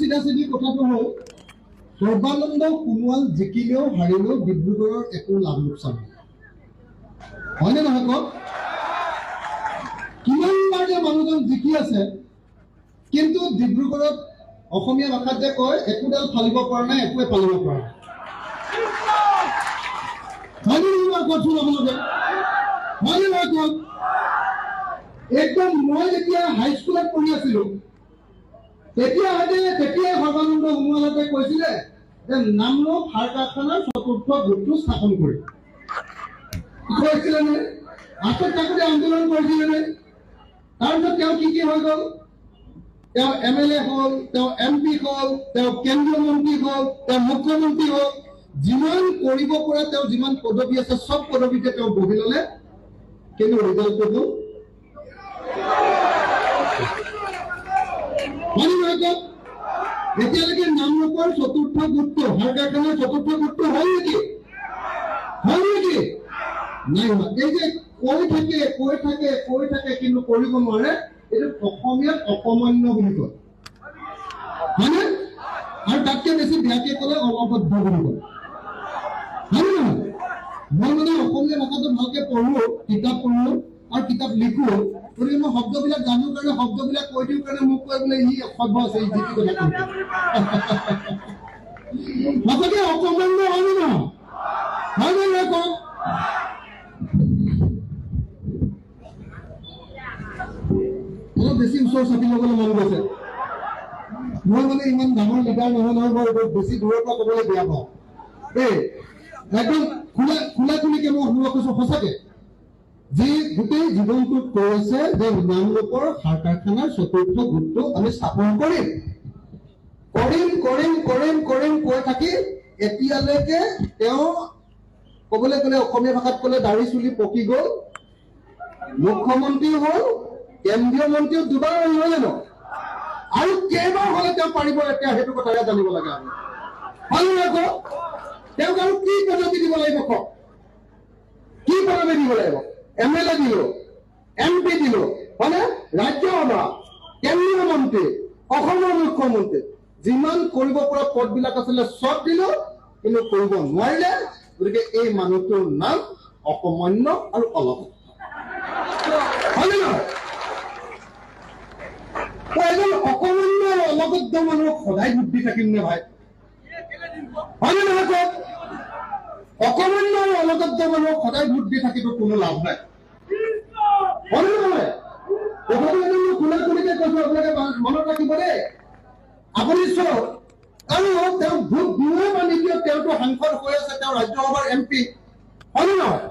চিধা চিধি কথাটো হ'ল সৰ্বানন্দ সোণোৱাল জিকিলেও হাৰিলেও ডিব্ৰুগড়ৰ একো লাভ লোকচান নাই। হয়নে নহয় কওক? কিমানবাৰ যে মানুহজন জিকি আছে কিন্তু ডিব্ৰুগড়ত অসমীয়া ভাষাত যে কয় একোডাল ফালিব পৰা নাই একোৱে ফালিব পৰা নাই। একদম মই যেতিয়া হাইস্কুলত পঢ়ি আছিলো তেতিয়া হয়তো তেতিয়াই সৰ্বানন্দ সোণোৱালতে কৈছিলে যে নামৰূপ সাৰ কাৰখানাৰ চতুৰ্থ গোটটো স্থাপন কৰিম কৈছিলে নে? হাতত থাকোঁতে আন্দোলন কৰিছিলে নে? তাৰপিছত তেওঁ কি কি হৈ গ'ল? তেওঁ এম এল এ হ'ল তেওঁ এম পি হ'ল তেওঁ কেন্দ্ৰীয় মন্ত্ৰী হ'ল তেওঁ মুখ্যমন্ত্ৰী হ'ল। যিমান কৰিব পৰা তেওঁ যিমান পদবী আছে চব পদবীতে তেওঁ বহি ল'লে। কিন্তু ৰিজাল্টটো এতিয়ালৈকে নামৰূপৰ চতুৰ্থ গোটটো সাৰ কাৰখানাৰ চতুৰ্থ গোটটো হ'ল নেকি? হ'ল নেকি? নাই হোৱা এই যে কৈ থাকে কৈ থাকে কৈ থাকে কিন্তু কৰিব নোৱাৰে এইটো অসমীয়াত অকমান্য বুলি কয়। হয়নে? আৰু তাতকে বেছি বেয়াকে ক'লে অলপবদ্ধ বুলি কয়। হয়নে নহয়? মই মানে অসমীয়া ভাষাটো ভালকে পঢ়ো কিতাপ পঢ়ো আৰু কিতাপ লিখো। গতিকে মই শব্দবিলাক জানো কাৰণে শব্দবিলাক কৈ দিওঁ কাৰণে মোক কয় বোলে ই অসভ্য আছে ই যিটি কথা কৈ থাকে। সঁচাকে অকমান্য হয়নে নহয়? হয়নে নহয় অলপ বেছি ওচৰ চাপি ল'বলৈ মন গৈছে। মই মানে ইমান ডাঙৰ লিডাৰ নহয় নহয় মই বেছি দূৰৰ পৰা ক'বলৈ বেয়া পাওঁ। এই একদম খোলা খোলা খুলিকে মই অনুভৱ কৰিছো সঁচাকে। যি গোটেই জীৱনটোত কৈ আছে যে নামৰূপৰ সাৰ কাৰখানাৰ চতুৰ্থ গোটটো আমি স্থাপন কৰিম। কৰিম কৰিম কৰিম কৰিম কৈ থাকি এতিয়ালৈকে তেওঁ ক'বলৈ গ'লে অসমীয়া ভাষাত ক'লে দাঢ়ি চুলি পকি গ'ল। মুখ্যমন্ত্ৰী হ'ল কেন্দ্ৰীয় মন্ত্ৰীও দুবাৰ নহয় জানো? আৰু কেইবাৰ হ'লে তেওঁ পাৰিব এতিয়া সেইটো কথাহে জানিব লাগে আমি হয় নে আকৌ তেওঁক আৰু কি পদবী দিব লাগিব কওক? কি পদবী দিব লাগিব? এম এল এ দিলো এম পি দিলো কেন্দ্ৰীয় মন্ত্ৰী অসমৰ মুখ্যমন্ত্ৰী। যিমান কৰিব পৰা পদবিলাক আছিলে চব দিলো কিন্তু কৰিব নোৱাৰিলে গতিকে এই মানুহটোৰ নাম অকমান্য আৰু অলপ। এজন অকমান্য আৰু অলগদ্ধ মানুহক সদায় বুদ্ধি থাকিম নে ভাই? নহয় কওক? অকমান্য আৰু অলগদ্ধ মানুহক সদায় ভোট দি থাকিতো কোনো লাভ নাই। খোলা খুলিকে কৈছো আপোনালোকে মনত ৰাখিব দেই। আপুনি চাওক আৰু তেওঁ ভোট দিওঁ বা নিদিয়ক তেওঁতো সাংসদ হৈ আছে তেওঁ ৰাজ্যসভাৰ এম পি। হয়নে নহয়?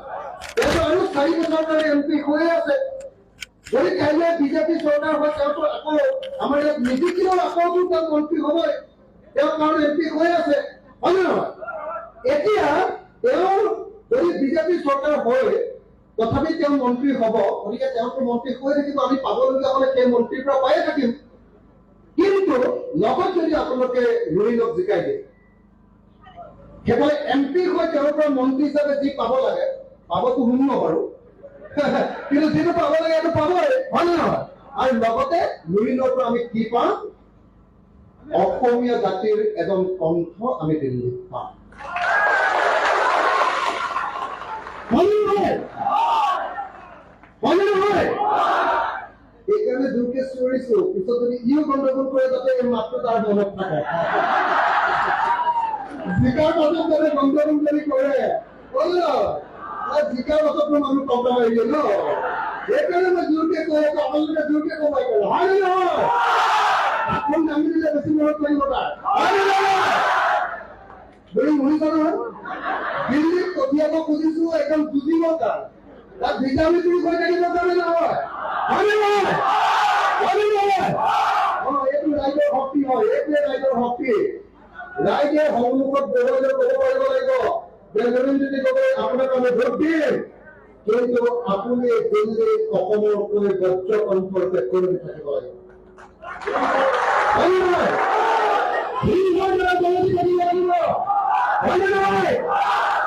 তেওঁতো আৰু চাৰি বছৰ এম পি হৈয়ে আছে। যদি কাইলৈ বিজেপি চৰকাৰ হয় তেওঁতো আকৌ আমাৰ ইয়াত নিজিকিলেও আকৌ তেওঁ মন্ত্ৰী হ'বই। তেওঁ কাৰণ এম পি হৈ আছে। হয়নে নহয়? এতিয়া তেওঁ যদি বিজেপি চৰকাৰ হয় তথাপি তেওঁ মন্ত্ৰী হ'ব গতিকে তেওঁতো মন্ত্ৰী হৈ থাকিব আমি পাবলগীয়া হ'লে সেই মন্ত্ৰীৰ পৰা পায়ে থাকিম। কিন্তু লগত যদি আপোনালোকে ৰুইনক জিকাই দিয়ে সেইফালে এম পি হৈ তেওঁৰ পৰা মন্ত্ৰী হিচাপে যি পাব লাগে পাবতো শূন্য বাৰু। কিন্তু যিটো পাব লাগে সেইটো পাবই হয় নে নহয়? আৰু লগতে ৰুইনৰ পৰা আমি কি পাম? অসমীয়া জাতিৰ এজন কণ্ঠ আমি দিল্লীত পাম। চিঞৰিছো পিছত যদি ইও গণ্ডগোল যাতে এই মাতটো তাৰ মনত থাকে। জিকাৰ পাছত যাতে গণ্ডগোল যদি কৰে। ন? জিকাৰ পাছতনো মানুহ কম হৈ গ'ল ন সেইকাৰণে মই জোৰকে কৈ আছো, আপোনালোকে জোৰকে কমাই কৰে হয়নে নহয়? আপুনি নামি দিলে বেছি মনত পৰিব তাৰ। ধৰি শুনিছ নহয়? দিল্লীত পঠিয়াব খুজিছো একদম যুঁজিব তাৰ। তাত ভিটামিন কৈ থাকিব কাৰণে নহয়? এইটো ৰাইজৰ শক্তি হয় এইটোৱে ৰাইজৰ শক্তি ৰাইজে সন্মুখত বহুৱাই ক'ব পাৰিব লাগিব যে নবীন জ্যোতি গগৈ আপোনাক আমি ভোট দিম কিন্তু আপুনি দিল্লীত অসমৰকৈ বজ্ৰ কণ্ঠৰূপে কৰি থাকিব লাগিব হয়নে নহয় হিন্দুৰ দৰে গণতি কৰিব লাগিব হয়নে নহয়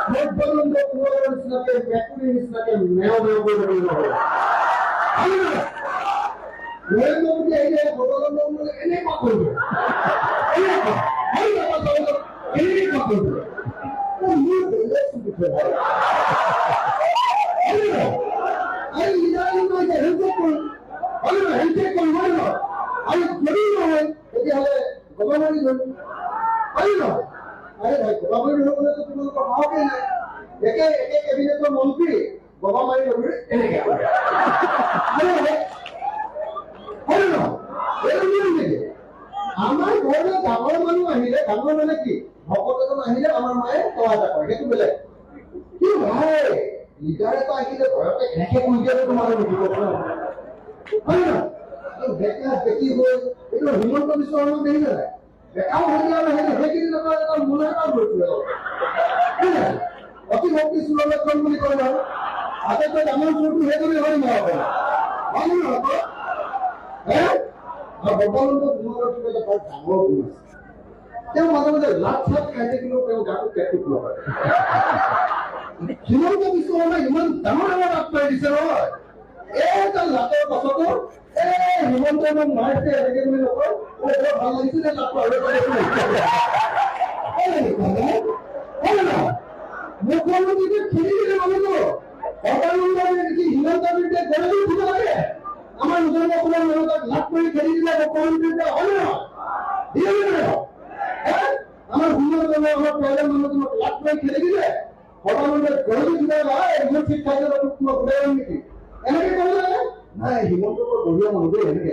ভোট পৰ্যন্ত কোঁৱৰৰ নিচিনাকে মেকুৰীৰ নিচিনাকে মেও মেও কৰি থাকিব লাগিব হয়নে নহয় নৰেন্দ্ৰ মোদী আহিলে ভগৱানৰ মানে এনেকুৱা কৰিব হয় নে আমাৰ সমাজত কেনেকৈ কাম কৰিব মোৰ মন্ত্ৰী ধৰি এনেকে নহয়? নহয় আমাৰ ঘৰলৈ ডাঙৰ মানুহ আহিলে ডাঙৰ মানে কি? ভকত এজন আহিলে আমাৰ মায়ে সেৱা এটা কৰে। সেইটো বেলেগ। কি ভাই লিডাৰ এটা আহিলে ঘৰতে এনেকে কৈ দিয়াটো তোমাৰ নুঠিব হয় নে? নহয়? আৰু বেকা বেকি হৈ এইটো হিমন্ত বিশ্ব শৰ্মাক দেখিছে নাই বেকাও হৈ যোৱা নাহিলে সেইখিনি টকা এটা মোনা এটাও লৈছিলে হয় নাই অতি ভক্তি সুৰক্ষণ বুলি কয় বাৰু আটাইতকৈ ডাঙৰ চোৰটো সেইজনে হয় নহয় হয় নে তেওঁ মাজে মাজে খাই থাকিলেও দিছে নহয়। নকয়। অ বৰ ভাল লাগিছিলে লাটটো আৰু এটা দেখোন হয় নেকি ভাই? হয় নে নহয়? মুখ্যমন্ত্ৰীকে খেলি দিলে মানুহটো। সৰ্বানন্দ কি হিমন্ত বিৰুদ্ধে গৰজি উঠিব লাগে আমাৰ নিজৰ অসমৰ মানুহ তাক লাট কৰি খেলি দিলে মুখ্যমন্ত্ৰীকে হয় নে। নহয় দিয়ে নে। নহয় হে? আমাৰ সুন্দৰজনে আমাৰ প্ৰাইভেট মানুহজনক লাট কৰি খেলি দিলে সৰ্বানন্দে গৰজি উঠিব লাগে মোৰ ঠিক ঠাইতে তোক মই ঘূৰাই আনিম নেকি? এনেকে ক'ব লাগে নাই হিমন্ত বৰ বঢ়িয়া মানুহ দেই এনেকে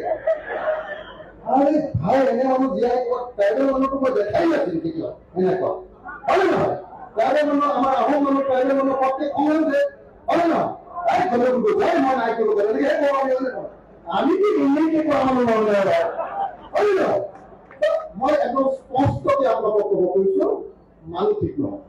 আৰে ভাই এনে মানুহ জীয়াই ক'ত প্ৰাইভেট মানুহটো মই দেখাই নাছিল কেতিয়াও এনেকুৱা হয় নে নহয় প্ৰাইভেট মানুহ আমাৰ আহোম মানুহ প্ৰাইভেট মানুহ প্ৰত্যেক খং উঠে হয় নে নহয় তাই ক'লে বোলো যাই মই নাই কৰিব পাৰে এনেকে কওঁ আমি হয়নে নহয়? আমি কি এনেকে কৰা মানুহ নহয় নহয় হয় নে নহয় মই একদম স্পষ্টকে আপোনালোকক ক'ব কৈছো মানুহ ঠিক নহয়